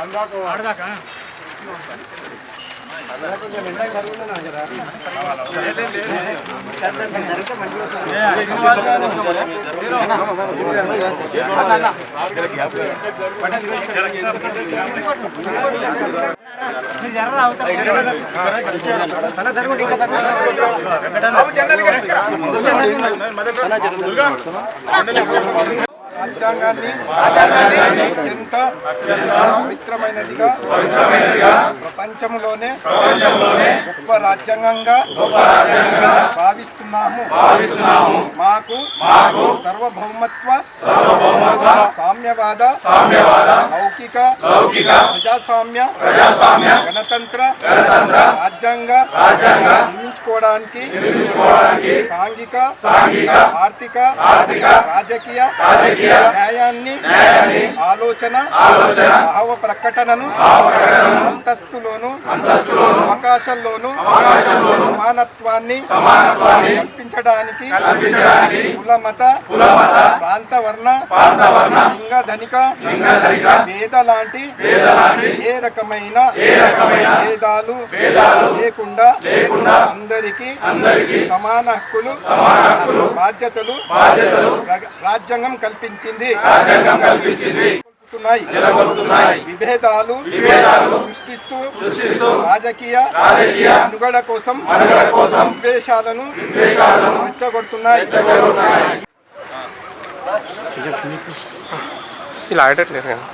రాజ్యాంగాన్ని రాజ్యాంగాన్ని అత్యంత పవిత్రమైనదిగా ప్రపంచంలోనే గొప్ప రాజ్యాంగంగా భావిస్తున్నాము. మాకు మాకు సార్వభౌమత్వ సామ్యవాద లౌకిక ప్రజాస్వామ్య ప్రజాస్వామ్య గణతంత్ర గణతంత్ర రాజ్యాంగ రాజ్యాంగ నిర్మించుకోవడానికి సాంఘిక సాంఘిక ఆర్థిక రాజకీయ న్యాయాన్ని ఆలోచన ఆలోచన భావ ప్రకటనను అంతస్తులోను అంతస్తులోను అవకాశంలోను సమానత్వాన్ని కల్పించడానికి కల్పించడానికి కుల మత కుల మత ప్రాంత వర్ణ లింగ ధనిక వేద లాంటి ఏ రకమైన ఏ రకమైన భేదాలు లేకుండా అందరికి అందరికి సమాన హక్కులు సమాన హక్కులు బాధ్యతలు రాజ్యాంగం కల్పించింది. కల్పించింది. విభేదాలు విభేదాలు సృష్టిస్తూ రాజకీయ రాజకీయ మనుగడ కోసం విద్వేషాలను రెచ్చగొడుతున్నాయి. ఇలా ఆడట్లేదు కదా.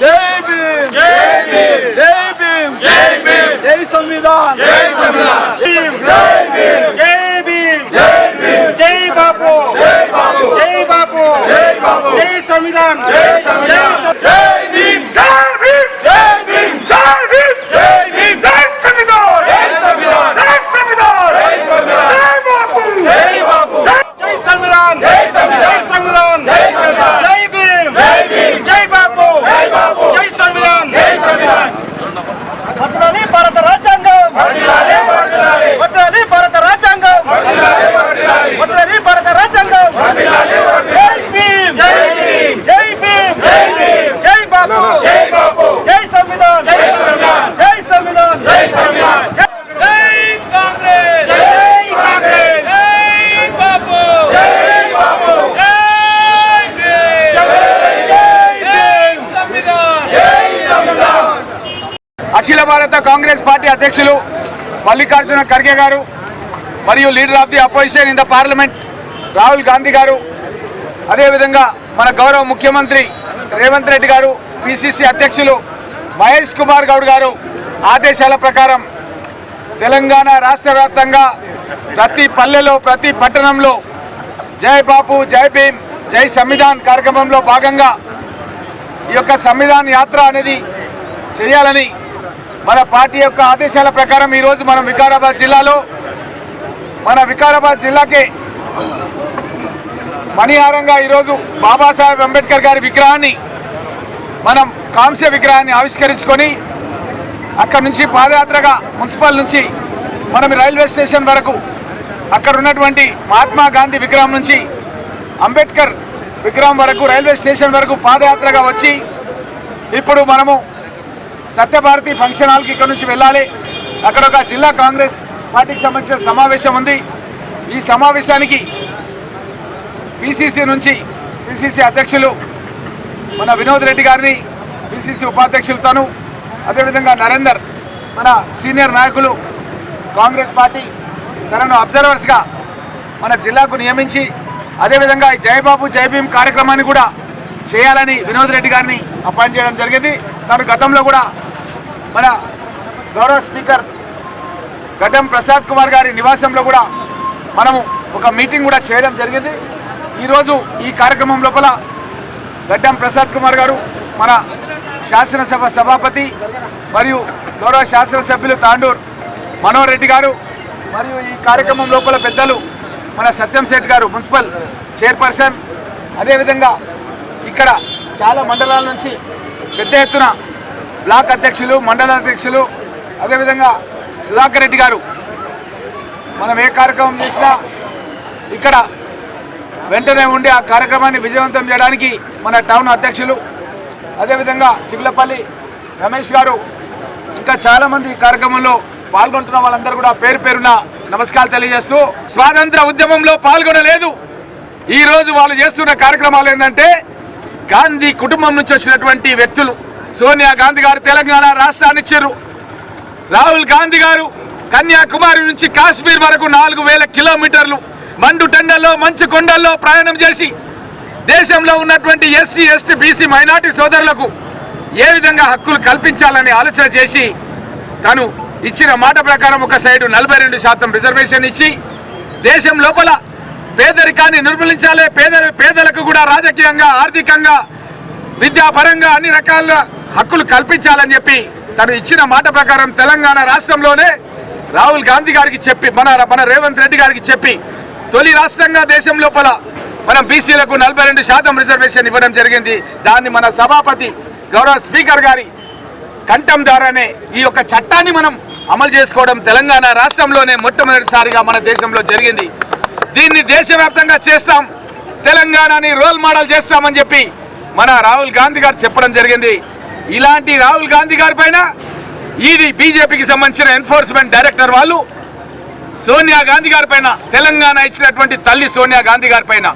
జై భీమ్! జై భీమ్! జై భీమ్ జై భీమ్ జై సంవిధాన్ జై సంవిధాన్ జై భీమ్ జై భీమ్ జై భీమ్ జై బాపు జై బాపు జై బాపు జై బాపు జై సంవిధాన్ జై సంవిధాన్ జై భీమ్ జై భీమ్ జై భీమ్ జై భీమ్ జై భీమ్ జై సంవిధాన్ జై సంవిధాన్ జై సంవిధాన్ జై సంవిధాన్ జై బాపు జై బాపు జై సంవిధాన్ జై సంవిధాన్ జై సంవిధాన్ జై సంవిధాన్ జై భీమ్ జై భీమ్ జై బాపు జై బాపు జై సంవిధాన్ జై సంవిధాన్ వర్ధిల్లాలి భారత రాజ్యాంగం వర్ధిల్లాలి వర్ధిల్లాలి వర్ధిల్లాలి భారత రాజ్యాంగం వర్ధిల్లాలి వర్ధిల్లాలి వర్ధిల్లాలి భారత రాజ్యాంగం వర్ధిల్లాలి వర్ధిల్లాలి జై భీమ్ జై భీమ్ జై భీమ్ జై భీమ్ జై బాపు జై బాపు జై సంవిధాన్ జై సంవిధాన్ జై సంవిధాన్ జై సంవిధాన్ జై కాంగ్రెస్ జై కాంగ్రెస్ జై బాపు జై బాపు జై భీమ్ జై భీమ్ సంవిధాన్ జై సంవిధాన్ అఖిల భారత కాంగ్రెస్ పార్టీ అధ్యక్షులు మల్లికార్జున ఖర్గే గారు మరియు leader of the opposition in the parliament Rahul Gandhi గారు అదేవిధంగా మన గౌరవ ముఖ్యమంత్రి రేవంత్ రెడ్డి గారు పిసిసి అధ్యక్షులు మహేష్ కుమార్ గౌడ్ గారు ఆదేశాల ప్రకారం తెలంగాణ రాష్ట్ర వ్యాప్తంగా ప్రతి పల్లెలో ప్రతి పట్టణంలో జై బాపు జై భీమ్ జై సంవిధాన్ కార్యక్రమంలో భాగంగా ఈ యొక్క సంవిధాన్ యాత్ర అనేది చేయాలని మన పార్టీ యొక్క ఆదేశాల ప్రకారం ఈరోజు మనం వికారాబాద్ జిల్లాలో మన వికారాబాద్ జిల్లాకే మణిహారంగా ఈరోజు బాబాసాహెబ్ అంబేద్కర్ గారి విగ్రహాన్ని మనం కాంస్య విగ్రహాన్ని ఆవిష్కరించుకొని అక్కడి నుంచి పాదయాత్రగా మున్సిపల్ నుంచి మనం రైల్వే స్టేషన్ వరకు అక్కడ ఉన్నటువంటి మహాత్మా గాంధీ విగ్రహం నుంచి అంబేద్కర్ విగ్రహం వరకు రైల్వే స్టేషన్ వరకు పాదయాత్రగా వచ్చి ఇప్పుడు మనము సత్యభారతి ఫంక్షన్ హాల్కి ఇక్కడ నుంచి వెళ్ళాలి. అక్కడ ఒక జిల్లా కాంగ్రెస్ పార్టీకి సంబంధించిన సమావేశం ఉంది. ఈ సమావేశానికి పిసిసి నుంచి పిసిసి అధ్యక్షులు మన వినోద్ రెడ్డి గారిని పిసిసి ఉపాధ్యక్షులతోనూ అదేవిధంగా నరేందర్ మన సీనియర్ నాయకులు కాంగ్రెస్ పార్టీ తనను అబ్జర్వర్స్గా మన జిల్లాకు నియమించి అదేవిధంగా ఈ జయబాబు జయభీం కార్యక్రమాన్ని కూడా చేయాలని వినోద్ రెడ్డి గారిని అపాయింట్ చేయడం జరిగింది. తను గతంలో కూడా మన గౌరవ స్పీకర్ గడ్డం ప్రసాద్ కుమార్ గారి నివాసంలో కూడా మనము ఒక మీటింగ్ కూడా చేయడం జరిగింది. ఈరోజు ఈ కార్యక్రమం లోపల గడ్డం ప్రసాద్ కుమార్ గారు మన శాసనసభ సభాపతి మరియు గౌరవ శాసనసభ్యులు తాండూర్ మనోహర్ రెడ్డి గారు మరియు ఈ కార్యక్రమం లోపల పెద్దలు మన సత్యం శెట్టి గారు మున్సిపల్ చైర్పర్సన్. అదేవిధంగా ఇక్కడ చాలా మండలాల నుంచి పెద్ద ఎత్తున బ్లాక్ అధ్యక్షులు మండల అధ్యక్షులు అదేవిధంగా సుధాకర్ రెడ్డి గారు. మనం ఏ కార్యక్రమం చేసినా ఇక్కడ వెంటనే ఉండి ఆ కార్యక్రమాన్ని విజయవంతం చేయడానికి మన టౌన్ అధ్యక్షులు అదేవిధంగా చిగులపల్లి రమేష్ గారు ఇంకా చాలామంది ఈ కార్యక్రమంలో పాల్గొంటున్న వాళ్ళందరూ కూడా పేరు పేరున నమస్కారాలు తెలియజేస్తూ స్వాతంత్ర ఉద్యమంలో పాల్గొనలేదు. ఈరోజు వాళ్ళు చేస్తున్న కార్యక్రమాలు ఏంటంటే గాంధీ కుటుంబం నుంచి వచ్చినటువంటి వ్యక్తులు. సోనియా గాంధీ గారు తెలంగాణ రాష్ట్రాన్ని ఇచ్చారు. రాహుల్ గాంధీ గారు కన్యాకుమారి నుంచి కాశ్మీర్ వరకు నాలుగు వేల కిలోమీటర్లు మండు టెండల్లో మంచు కొండల్లో ప్రయాణం చేసి దేశంలో ఉన్నటువంటి ఎస్సీ ఎస్టీ బీసీ మైనార్టీ సోదరులకు ఏ విధంగా హక్కులు కల్పించాలని ఆలోచన చేసి తను ఇచ్చిన మాట ప్రకారం ఒక సైడు నలభై రెండు శాతం రిజర్వేషన్ ఇచ్చి దేశం లోపల పేదరికాన్ని నిర్మూలించాలి. పేద పేదలకు కూడా రాజకీయంగా ఆర్థికంగా విద్యాపరంగా అన్ని రకాల హక్కులు కల్పించాలని చెప్పి తను ఇచ్చిన మాట ప్రకారం తెలంగాణ రాష్ట్రంలోనే రాహుల్ గాంధీ గారికి చెప్పి మన మన రేవంత్ రెడ్డి గారికి చెప్పి తొలి రాష్ట్రంగా దేశం లోపల మనం బీసీలకు నలభై రెండు శాతం రిజర్వేషన్ ఇవ్వడం జరిగింది. దాన్ని మన సభాపతి గౌరవ స్పీకర్ గారి కంఠం ద్వారానే ఈ యొక్క చట్టాన్ని మనం అమలు చేసుకోవడం తెలంగాణ రాష్ట్రంలోనే మొట్టమొదటిసారిగా మన దేశంలో జరిగింది. దీన్ని దేశవ్యాప్తంగా చేస్తాం తెలంగాణని రోల్ మోడల్ చేస్తామని చెప్పి మన రాహుల్ గాంధీ గారు చెప్పడం జరిగింది. ఇలాంటి రాహుల్ గాంధీ గారి పైన ఈడీ బీజేపీకి సంబంధించిన ఎన్ఫోర్స్మెంట్ డైరెక్టర్ వాళ్ళు సోనియా గాంధీ గారి పైన తెలంగాణ ఇచ్చినటువంటి తల్లి సోనియా గాంధీ గారి పైన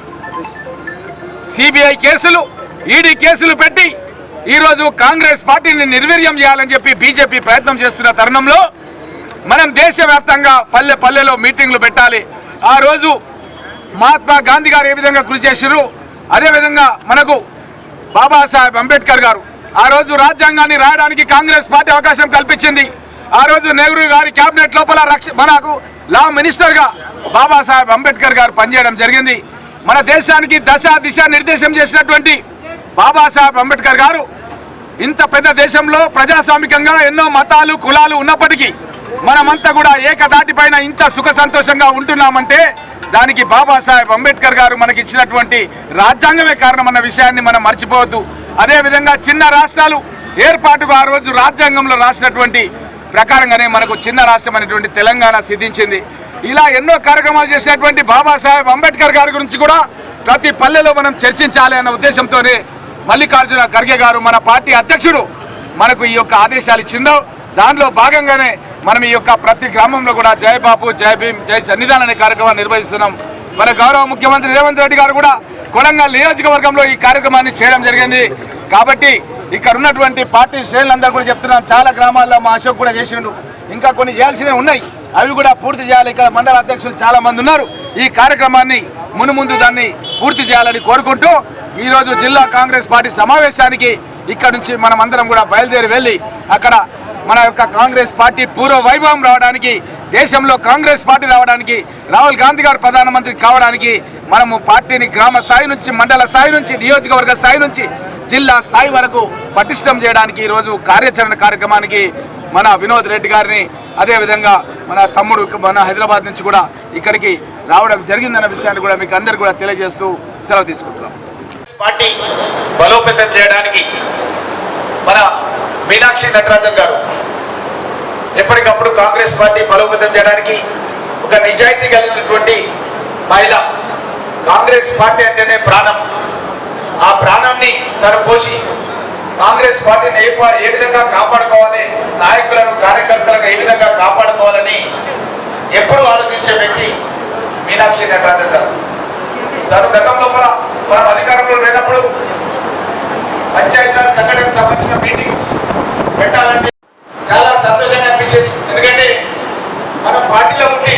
సిబిఐ కేసులు ఈడీ కేసులు పెట్టి ఈరోజు కాంగ్రెస్ పార్టీని నిర్వీర్యం చేయాలని చెప్పి బీజేపీ ప్రయత్నం చేస్తున్న తరుణంలో మనం దేశవ్యాప్తంగా పల్లె పల్లెలో మీటింగ్లు పెట్టాలి. ఆ రోజు మహాత్మా గాంధీ గారు ఏ విధంగా కృషి చేశారు అదేవిధంగా మనకు బాబాసాహెబ్ అంబేద్కర్ గారు ఆ రోజు రాజ్యాంగాన్ని రాయడానికి కాంగ్రెస్ పార్టీ అవకాశం కల్పించింది. ఆ రోజు నెహ్రూ గారి కేబినెట్ లోపల రక్ష మనకు లా మినిస్టర్గా బాబాసాహెబ్ అంబేద్కర్ గారు పనిచేయడం జరిగింది. మన దేశానికి దశ దిశ నిర్దేశం చేసినటువంటి బాబాసాహెబ్ అంబేద్కర్ గారు ఇంత పెద్ద దేశంలో ప్రజాస్వామికంగా ఎన్నో మతాలు కులాలు ఉన్నప్పటికీ మనమంతా కూడా ఏకదాటిపైన ఇంత సుఖ సంతోషంగా ఉంటున్నామంటే దానికి బాబాసాహెబ్ అంబేద్కర్ గారు మనకి ఇచ్చినటువంటి రాజ్యాంగమే కారణం అన్న విషయాన్ని మనం మర్చిపోవద్దు. అదేవిధంగా చిన్న రాష్ట్రాలు ఏర్పాటుకు ఆ రోజు రాజ్యాంగంలో రాసినటువంటి ప్రకారంగానే మనకు చిన్న రాష్ట్రం అనేటువంటి తెలంగాణ సిద్ధించింది. ఇలా ఎన్నో కార్యక్రమాలు చేసినటువంటి బాబాసాహెబ్ అంబేద్కర్ గారి గురించి కూడా ప్రతి పల్లెలో మనం చర్చించాలి అన్న ఉద్దేశంతోనే మల్లికార్జున ఖర్గే గారు మన పార్టీ అధ్యక్షుడు మనకు ఈ యొక్క ఆదేశాలు ఇచ్చిందో దానిలో భాగంగానే మనం ఈ యొక్క ప్రతి గ్రామంలో కూడా జయబాబు బాపు జై భీమ్ జై సన్నిధాన్ అనే కార్యక్రమాన్ని నిర్వహిస్తున్నాం. మన గౌరవ ముఖ్యమంత్రి రేవంత్ రెడ్డి గారు కూడా కొడంగల్ నియోజకవర్గంలో ఈ కార్యక్రమాన్ని చేయడం జరిగింది. కాబట్టి ఇక్కడ ఉన్నటువంటి పార్టీ శ్రేణులందరూ కూడా చెప్తున్నాం. చాలా గ్రామాల్లో మా అశోక్ కూడా చేసిండు. ఇంకా కొన్ని చేయాల్సినవి ఉన్నాయి. అవి కూడా పూర్తి చేయాలి. ఇక్కడ మండల అధ్యక్షులు చాలా మంది ఉన్నారు. ఈ కార్యక్రమాన్ని మునుముందు దాన్ని పూర్తి చేయాలని కోరుకుంటూ ఈరోజు జిల్లా కాంగ్రెస్ పార్టీ సమావేశానికి ఇక్కడ నుంచి మనం అందరం కూడా బయలుదేరి వెళ్ళి అక్కడ మన యొక్క కాంగ్రెస్ పార్టీ పూర్వ వైభవం రావడానికి దేశంలో కాంగ్రెస్ పార్టీ రావడానికి రాహుల్ గాంధీ గారు ప్రధానమంత్రి కావడానికి మనము పార్టీని గ్రామ స్థాయి నుంచి మండల స్థాయి నుంచి నియోజకవర్గ స్థాయి నుంచి జిల్లా స్థాయి వరకు పటిష్టం చేయడానికి ఈరోజు కార్యాచరణ కార్యక్రమానికి మన వినోద్ రెడ్డి గారిని అదేవిధంగా మన తమ్ముడు మన హైదరాబాద్ నుంచి కూడా ఇక్కడికి రావడం జరిగిందన్న విషయాన్ని కూడా మీకు అందరు కూడా తెలియజేస్తూ సెలవు తీసుకుంటున్నాం. పార్టీ బలోపేతం చేయడానికి మన మీనాక్షి నటరాజన్ గారు ఎప్పటికప్పుడు కాంగ్రెస్ పార్టీ బలోపేతం చేయడానికి ఒక నిజాయితీ కలిగినటువంటి మహిళ. కాంగ్రెస్ పార్టీ అంటేనే ప్రాణం. ఆ ప్రాణాన్ని తను పోసి కాంగ్రెస్ పార్టీని ఏ ఏ విధంగా కాపాడుకోవాలి నాయకులను కార్యకర్తలను ఏ విధంగా కాపాడుకోవాలని ఎప్పుడు ఆలోచించే వ్యక్తి మీనాక్షి నటరాజన్ గారు. తను గతంలో కూడా మనం అధికారంలో లేనప్పుడు పంచాయతీరాజ్ సంఘటనకు సంబంధించిన మీటింగ్స్ పెట్టాలంటే చాలా సంతోషంగా అనిపించేది. ఎందుకంటే మనం పార్టీలో ఉండి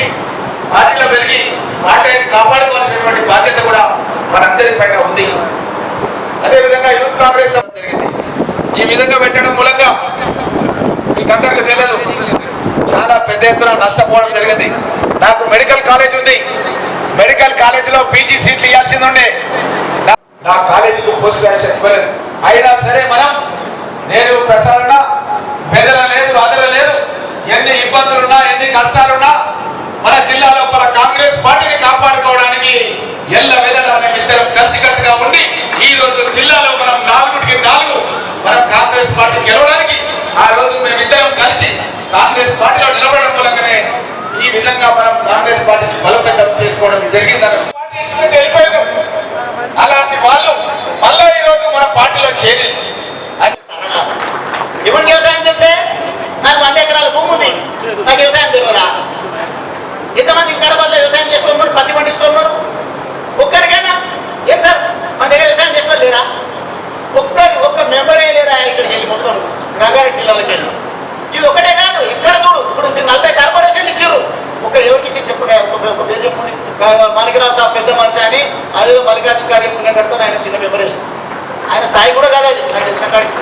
పార్టీలో పెరిగి పార్టీని కాపాడుకోవాల్సినటువంటి బాధ్యత కూడా మనందరి పైన ఉంది. అదేవిధంగా యూత్ కాంగ్రెస్ జరిగింది. ఈ విధంగా పెట్టడం మూలంగా మీకందరికీ తెలియదు చాలా పెద్ద ఎత్తున నష్టపోవడం జరిగింది. నాకు మెడికల్ కాలేజ్ ఉంది. మెడికల్ కాలేజీలో పీజీ సీట్లు ఇవ్వాల్సింది ఉండే. నా- నా కాలేజీకి పోస్ట్ గ్రాడ్యుయేషన్ ఇవ్వలేదు. అయినా సరే మనం నేను ప్రసారణ బెదర లేదు అదర లేదు. ఎన్ని ఇబ్బందులున్నా ఎన్ని కష్టాలున్నా మన జిల్లాలో మన కాంగ్రెస్ పార్టీని కాపాడుకోవడానికి ఎల్ల వెళ్ళలా మేము ఇద్దరం కలిసికట్టుగా ఉండి ఈ రోజు జిల్లాలో మనం నాలుగుకి నాలుగు మనం కాంగ్రెస్ పార్టీ గెలవడానికి ఆ రోజు మేమిద్దరం కలిసి కాంగ్రెస్ పార్టీలో నిలబడడం మూలంగానే ఈ విధంగా మనం కాంగ్రెస్ సంఘం చేసుకోవడం జరిగిందన్న విషయం. పార్టీ ఇచ్చినట్టు వెళ్ళిపోయారు అలాంటి వాళ్ళు మళ్ళా ఈ రోజు మన పార్టీలో చేరి ఇప్పుడు వ్యవసాయం తెలిసే? నాకు వంద ఎకరాల భూమి ఉంది. నాకు వ్యవసాయం తెలియదా? వ్యవసాయం చేస్తున్నారు ఒక్కరికైనా ఏం సార్ మన దగ్గర వ్యవసాయం చేసిన లేరా? ఒక్కరి ఒక్క మెంబరే లేరా ఇక్కడికి వెళ్ళి మొత్తం రంగారెడ్డి జిల్లాలోకి వెళ్ళి? ఇది ఒకటే కాదు ఎక్కడ చూడు ఇప్పుడు నలభై కార్పొరేషన్లు ఇచ్చారు ఒక ఎవరికి ఇచ్చి చెప్పుడే ఒక ఒక పేరు చెప్పండి. మణికరావు సాబ్ పెద్ద మనిషి అని అదే మల్లికార్జున గారి పుణ్యం కట్టుకొని ఆయన చిన్న మెమరేషన్ ఆయన స్థాయి కూడా కాదు అది నాకు తెలిసిన కాడికి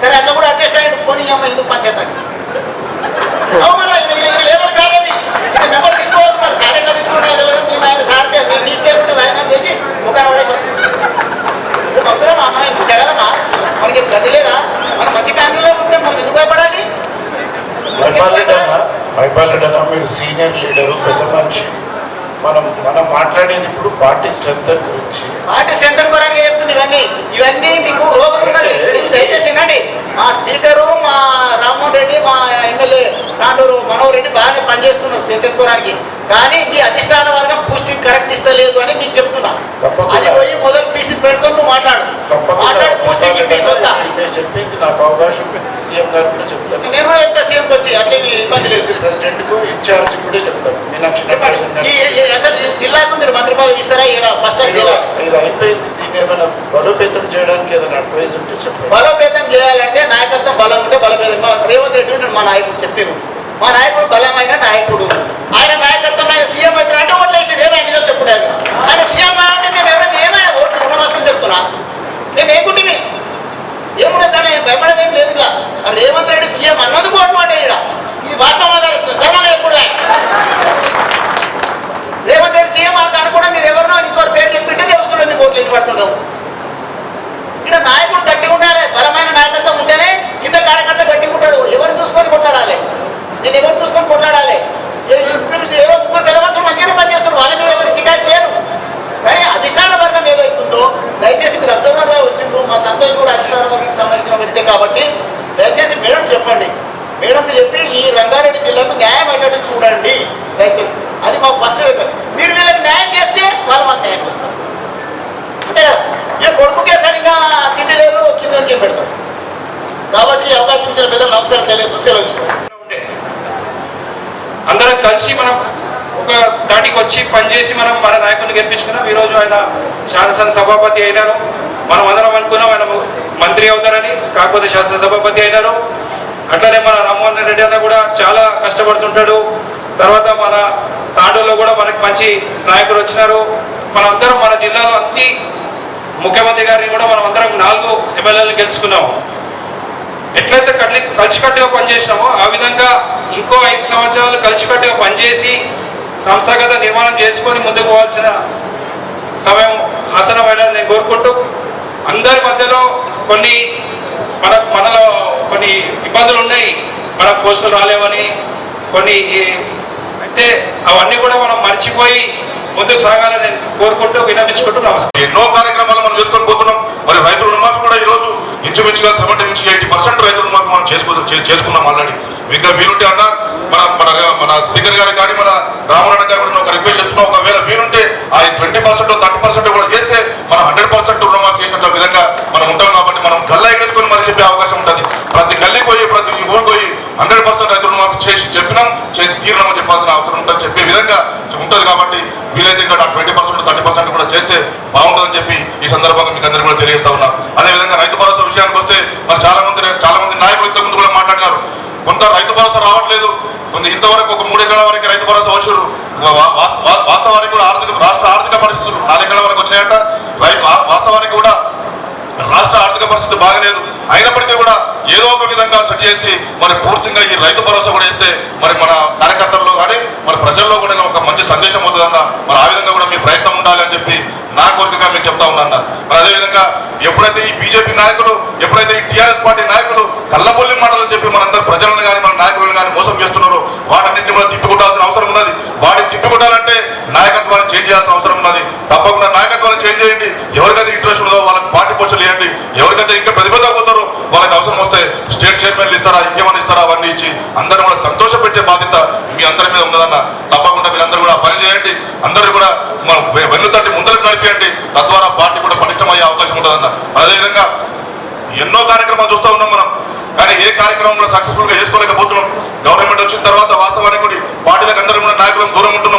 సరే అట్లా కూడా అడ్జస్ట్ అయ్యింది పోనీ అమ్మ ఎందుకు పంచేతానికి లేబర్ కాదు అది. మెంబర్ తీసుకోవద్దు మరి సీనియర్ లీడరు పెద్ద మనిషి. మనం మనం మాట్లాడేది ఇప్పుడు పార్టీ స్ట్రెంత్ గురించి పార్టీ సెంటర్ కొరగా చెప్తుంది ఇవన్నీ ఇవన్నీ మీకు రోగం ఉన్నది మీరు దయచేసి వినండి మా స్పీకరు మా రామ్మోహన్ రెడ్డి మా ఎమ్మెల్యే తాండూరు మనోహర్ రెడ్డి బాగానే పనిచేస్తున్నారు స్ట్రెంత్ ఎక్కువడానికి కానీ మీ అధిష్టాన వర్గం పూస్టింగ్ కరెక్ట్ ఇస్తలేదు అని మీకు చెప్తున్నా తప్పకుండా. అది పోయి మొదలు పీసీ పెట్టుకొని నువ్వు మాట్లాడు తప్పకుండా మాట్లాడు పూస్టింగ్ ఇప్పి కొంత మీరు చెప్పింది నాకు అవకాశం సీఎం గారు కూడా చెప్తాను నేను కూడా చెప్తా సీఎంకి వచ్చి అట్లే మీ ఇబ్బంది లేదు పిసిసి ప్రెసిడెంట్కు ఇన్ఛార్జ్ కూడా చెప్తాను మీనాక్షి చెప్పండి ఈ- ఈ- అసలు ఈ జిల్లాకు మీరు మంత్రి పదవి ఇస్తారా ఇలా ఫస్ట్ అది తెలియాలి ఇది అయిపోయింది దీన్ని ఏమైనా బలోపేతం చేయడానికి ఏదైనా అడ్వైస్ ఉంటే చెప్పండి బలోపేతం చేయాలంటే నాయకత్వం బలం ఉంటే బలోపేతం మా రేవంత్ రెడ్డి ఉంటే మా నాయకుడు చెప్పారు మా నాయకుడు బలమైన నాయకుడు ఆయన నాయకత్వం ఆయన సీఎం అయితే అంటే ఓట్లు వేసేది ఏమైనా నిజం చెప్పుడు ఆయన ఆయన సీఎం అంటే మేము ఎవరైనా ఏమైనా ఓట్లు ఉండవలసింది చెప్తున్నా మేము ఏకుంటే ఏముండదు దాన్ని భయపడేది ఏం లేదు ఇలా ఆ రేవంత్ రెడ్డి సీఎం అన్నందుకు ఓటు పడే ఇక్కడ ఇది వాస్తవం ధర్మంగా ఎప్పుడు రేవంత్ రెడ్డి సీఎం అంటే కూడా మీరు ఎవరినో ఇంకోరు పేరు చెప్పింటే తెలుస్తుండే మీకు ఓట్లు ఎన్ని పడుతుండవు ఇక్కడ నాయకుడు గట్టిగా ఉండాలి బలమైన నాయకత్వం ఉంటేనే కింద కార్యకర్త గట్టిగా ఉంటాడు ఎవరు చూసుకొని కొట్లాడాలి నేను ఎవరు చూసుకొని కొట్లాడాలి ఏ- ముగ్గురు ఏదో ముగ్గురు పెద్ద మనుషులు మంచిగానే పనిచేస్తారు వాళ్ళ మీద ఎవరి శికాయత లేదు కానీ అధిష్టాన వర్గం ఏదైతుందో దయచేసి మీరు అబ్జర్వర్ వచ్చిండ్రు మా సంతోష్ కూడా అధిష్టాన వర్గం సంబంధించిన కాబట్టి దయచేసి మేడం చెప్పండి. మేడంకి చెప్పి ఈ రంగారెడ్డి జిల్లాకు న్యాయం అయ్యేటట్టు చూడండి. దయచేసి. అది మా ఫస్ట్ మీరు వీళ్ళకి న్యాయం చేస్తే వాళ్ళు మాకు న్యాయం చేస్తారు. అంతే కదా? ఏ కొడుకుకే సరిగా తిండి లేదు కిందకి పెడతాం కాబట్టి అవకాశం ఇచ్చిన మీద నమస్కారం తెలియజేస్తూ సెలవు అందరం కలిసి మనం ఒక దాటికి వచ్చి పనిచేసి మనం మన నాయకుడిని గెలిపించుకున్నాం. ఈరోజు ఆయన శాసన సభాపతి అయినారు. మనం అందరం అనుకున్నాం ఆయన మంత్రి అవుతారని. కాకపోతే శాసనసభాపతి అయినారు. అట్లనే మన రామ్మోహన్ రెడ్డి అన్న కూడా చాలా కష్టపడుతుంటాడు. తర్వాత మన తాడులో కూడా మనకి మంచి నాయకులు వచ్చినారు. మనమందరం మన జిల్లాలో అన్ని ముఖ్యమంత్రి గారిని కూడా మనం అందరం నాలుగు ఎమ్మెల్యేలు గెలుచుకున్నాం. ఎట్లయితే కట్లి కలిసికట్టుగా పనిచేసినామో ఆ విధంగా ఇంకో ఐదు సంవత్సరాలు కలిసికట్టుగా పనిచేసి సంస్థాగత నిర్మాణం చేసుకొని ముందుకు పోవాల్సిన సమయం ఆసనమైన నేను కోరుకుంటూ అందరి మధ్యలో కొన్ని మన మనలో కొన్ని ఇబ్బందులు ఉన్నాయి మన పోస్టులు రాలేవని కొన్ని అయితే అవన్నీ కూడా మనం మర్చిపోయి ముందుకు సాగాలని నేను కోరుకుంటూ వినపించుకుంటూ నమస్కారం. ఎన్నో కార్యక్రమాలు మనం చేసుకొని పోతున్నాం. మరి రైతుల రుణమాఫీ కూడా ఈ రోజు ఇంచుమించుగా సెవెంటీ నుంచి ఎయిటీ పర్సెంట్ రైతుల రుణమాఫీ మనం చేసుకో చేసుకున్నాం ఆల్రెడీ ఇంకా వీలుంటే అన్న మన మన మన స్పీకర్ గారు కానీ మన రామనారాయణ గారు కూడా ఒక రిక్వెస్ట్ చేస్తున్నాం. ఒకవేళ వీలుంటే ఆ ట్వంటీ పర్సెంట్ థర్టీ పర్సెంట్ కూడా చేస్తే మనం హండ్రెడ్ పర్సెంట్ రుణమాఫీ చేసినట్టు విధంగా మనం ఉంటాం కాబట్టి మనం గల్లాయి హండ్రెడ్ పర్సెంట్ రైతు రుణమాఫీ చేసి చెప్పినాం చేసి తీరినామని చెప్పాల్సిన అవసరం ఉంటుంది చెప్పే విధంగా ఉంటుంది కాబట్టి వీలైతే ఇంకా ట్వంటీ పర్సెంట్ థర్టీ పర్సెంట్ కూడా చేస్తే బాగుంటుందని చెప్పి ఈ సందర్భంగా మీకు అందరికీ కూడా తెలియజేస్తా ఉన్నా. అదేవిధంగా రైతు భరోసా విషయానికి వస్తే మరి చాలా మంది చాలా మంది నాయకులు ఇంతకు ముందు కూడా మాట్లాడినారు. కొంత రైతు భరోసా రావట్లేదు. కొంత ఇంతవరకు ఒక మూడు ఎకరాల వరకు రైతు భరోసా వచ్చారు. వాస్తవానికి కూడా ఆర్థిక రాష్ట్ర ఆర్థిక పరిస్థితులు నాలుగు ఎకరాల వరకు వచ్చాయంట. రైతు వాస్తవానికి కూడా రాష్ట్ర ఆర్థిక పరిస్థితి బాగలేదు. అయినప్పటికీ కూడా ఏదో ఒక విధంగా సెట్ చేసి మరి పూర్తిగా ఈ రైతు భరోసా కూడా ఇస్తే మరి మన కార్యకర్తల్లో కానీ మరి ప్రజల్లో కూడా ఒక మంచి సందేశం అవుతుందన్న మరి ఆ విధంగా కూడా మీ ప్రయత్నం ఉండాలి అని చెప్పి నా కోరికగా మీకు చెప్తా ఉన్నాను మరి అదేవిధంగా ఎప్పుడైతే ఈ బీజేపీ నాయకులు ఎప్పుడైతే ఈ టీఆర్ఎస్ పార్టీ నాయకులు కళ్ళబొల్లి మాటలు చెప్పి మనందరూ ప్రజలను కానీ మన నాయకులను కానీ మోసం చేస్తున్నారో వాటన్నింటినీ కూడా తిప్పి మీద ఉన్నదన్న తప్పకుండా మీరందరూ కూడా పని చేయండి. అందరూ కూడా మన వెన్ను తట్టి ముందరకు నడిపేయండి. తద్వారా పార్టీ కూడా పటిష్టమయ్యే అవకాశం ఉంటుందన్న. అదేవిధంగా ఎన్నో కార్యక్రమాలు చూస్తూ ఉన్నాం మనం. కానీ ఏ కార్యక్రమంలో సక్సెస్ఫుల్గా చేసుకోలేకపోతున్నాం. గవర్నమెంట్ వచ్చిన తర్వాత వాస్తవానికి పార్టీలకు అందరూ కూడా నాయకులకు దూరం ఉంటుంది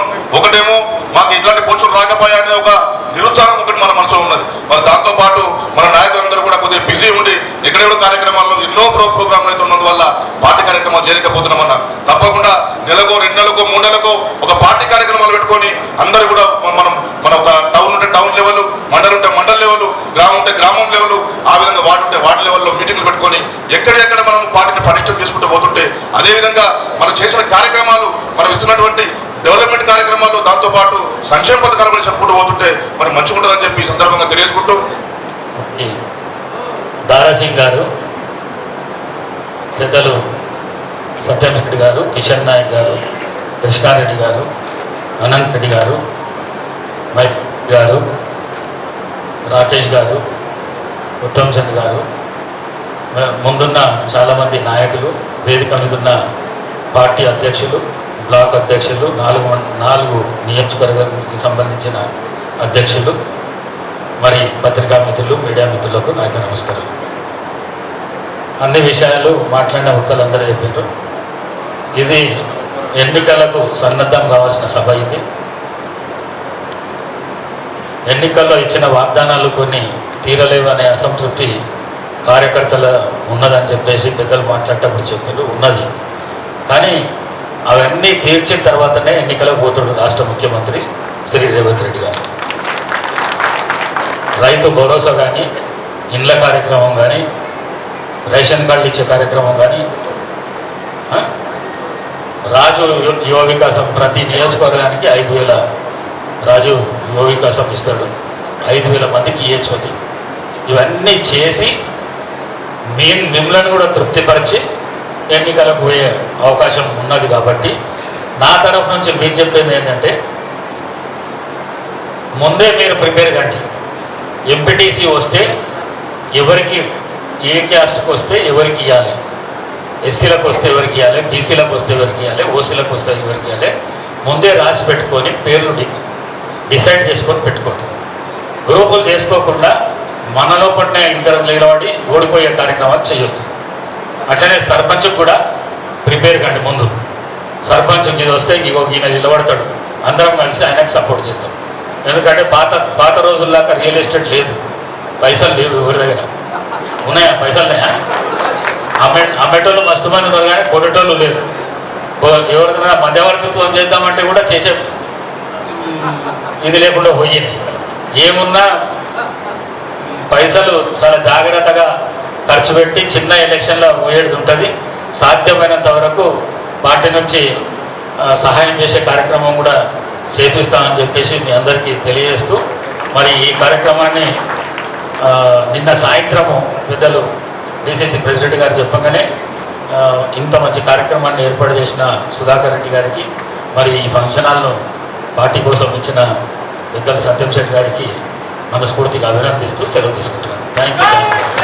సింగ్ గారు పెద్దలు సత్యం రెడ్డి గారు కిషన్ నాయక్ గారు కృష్ణారెడ్డి గారు అనంత్ రెడ్డి గారు మైక్ గారు రాకేష్ గారు ఉత్తమ్ చంద్ గారు ముందున్న చాలామంది నాయకులు వేదిక మీద ఉన్న పార్టీ అధ్యక్షులు బ్లాక్ అధ్యక్షులు నాలుగు మం- నాలుగు నియోజకవర్గానికి సంబంధించిన అధ్యక్షులు మరి పత్రికా మిత్రులు మీడియా మిత్రులకు నా నమస్కారాలు. నమస్కారం అన్ని విషయాలు మాట్లాడిన వక్తలందరూ చెప్పారు ఇది ఎన్నికలకు సన్నద్ధం కావాల్సిన సభ ఇది. ఎన్నికల్లో ఇచ్చిన వాగ్దానాలు కొన్ని తీరలేవు అనే అసంతృప్తి కార్యకర్తల ఉన్నదని చెప్పేసి పెద్దలు మాట్లాడేటప్పుడు చెప్పారు ఉన్నది. కానీ అవన్నీ తీర్చిన తర్వాతనే ఎన్నికలకు పోతాడు రాష్ట్ర ముఖ్యమంత్రి శ్రీ రేవంత్ రెడ్డి గారు. రైతు భరోసా కానీ ఇండ్ల కార్యక్రమం కానీ రేషన్ కార్డులు ఇచ్చే కార్యక్రమం కానీ రాజు యువ వికాసం ప్రతి నియోజకవర్గానికి ఐదు వేల రాజు యువ వికాసం ఇస్తాడు. ఐదు వేల మందికి ఇవ్వచ్చు అది ఇవన్నీ చేసి మీ మిమ్మల్ని కూడా తృప్తిపరిచి ఎన్నికలకు పోయే అవకాశం ఉన్నది కాబట్టి నా తరఫు నుంచి మీరు చెప్పేది ఏంటంటే ముందే మీరు ప్రిపేర్ కండి. ఎంపీటీసీ వస్తే ఎవరికి ఏ క్యాస్ట్కి వస్తే ఎవరికి ఇవ్వాలి ఎస్సీలకు వస్తే ఎవరికి ఇవ్వాలి బీసీలకు వస్తే ఎవరికి ఇవ్వాలి ఓసీలకు వస్తే ఎవరికి ఇవ్వాలి ముందే రాసి పెట్టుకొని పేర్లు డిసైడ్ చేసుకొని పెట్టుకోండి గ్రూపులు చేసుకోకుండా మన లోపలనే ఇద్దరు నిలబడి ఓడిపోయే కార్యక్రమాలు చేయొద్దు. అట్లనే సర్పంచ్కి కూడా ప్రిపేర్ కండి ముందు. సర్పంచ్ మీద వస్తే ఇగో ఈయన నిలబడతాడు. అందరం కలిసి ఆయనకు సపోర్ట్ చేస్తాం. ఎందుకంటే పాత పాత రోజుల్లాగా రియల్ ఎస్టేట్ లేదు. పైసలు లేవు ఎవరి దగ్గర. ఉన్నాయా? పైసలు ఉన్నాయా? అమ్మే అమ్మేటోళ్ళు మస్తు మంది ఉన్నారు కానీ కొనేటోళ్ళు లేరు. ఎవరికైనా మధ్యవర్తిత్వం చేద్దామంటే కూడా చేసే ఇది లేకుండా పోయింది ఏమున్నా పైసలు చాలా జాగ్రత్తగా ఖర్చు పెట్టి చిన్న ఎలక్షన్లో పోయేది ఉంటుంది. సాధ్యమైనంత వరకు పార్టీ నుంచి సహాయం చేసే కార్యక్రమం కూడా చేపిస్తామని చెప్పేసి మీ అందరికీ తెలియజేస్తూ మరి ఈ కార్యక్రమాన్ని నిన్న సాయంత్రము పెద్దలు డిసిసి ప్రెసిడెంట్ గారు చెప్పగానే ఇంత మంచి కార్యక్రమాన్ని ఏర్పాటు చేసిన సుధాకర్ రెడ్డి గారికి మరి ఈ ఫంక్షన్ హాల్ను పార్టీ కోసం ఇచ్చిన పెద్దలు సత్యం శెట్టి గారికి మనస్ఫూర్తిగా అభినందిస్తూ సెలవు తీసుకుంటున్నాను. Thank you